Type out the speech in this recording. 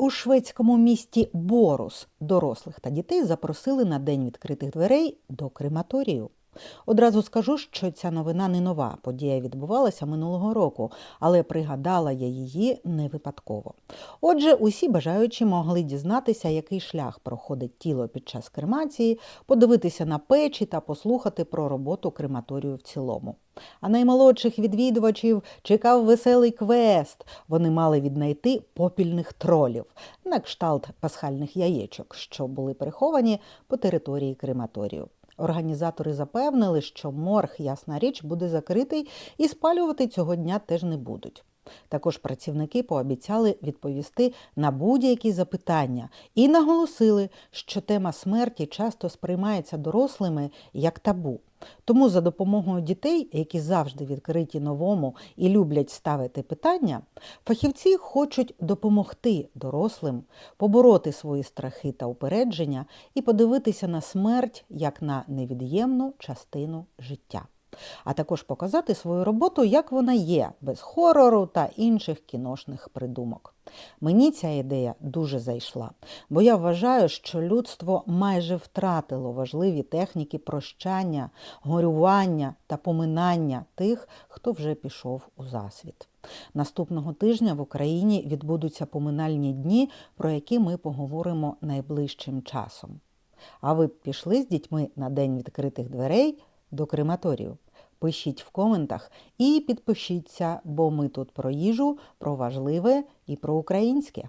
У шведському місті Борус дорослих та дітей запросили на день відкритих дверей до крематорію. Одразу скажу, що ця новина не нова. Подія відбувалася минулого року, але пригадала я її не випадково. Отже, усі бажаючі могли дізнатися, який шлях проходить тіло під час кремації, подивитися на печі та послухати про роботу крематорію в цілому. А наймолодших відвідувачів чекав веселий квест. Вони мали віднайти попільних тролів на кшталт пасхальних яєчок, що були приховані по території крематорію. Організатори запевнили, що морг, ясна річ, буде закритий і спалювати цього дня теж не будуть. Також працівники пообіцяли відповісти на будь-які запитання і наголосили, що тема смерті часто сприймається дорослими як табу. Тому за допомогою дітей, які завжди відкриті новому і люблять ставити питання, фахівці хочуть допомогти дорослим побороти свої страхи та упередження і подивитися на смерть як на невід'ємну частину життя. А також показати свою роботу, як вона є, без хорору та інших кіношних придумок. Мені ця ідея дуже зайшла, бо я вважаю, що людство майже втратило важливі техніки прощання, горювання та поминання тих, хто вже пішов у засвіт. Наступного тижня в Україні відбудуться поминальні дні, про які ми поговоримо найближчим часом. А ви б пішли з дітьми на день відкритих дверей до крематорію? Пишіть в коментах і підпишіться, бо ми тут про їжу, про важливе і про українське.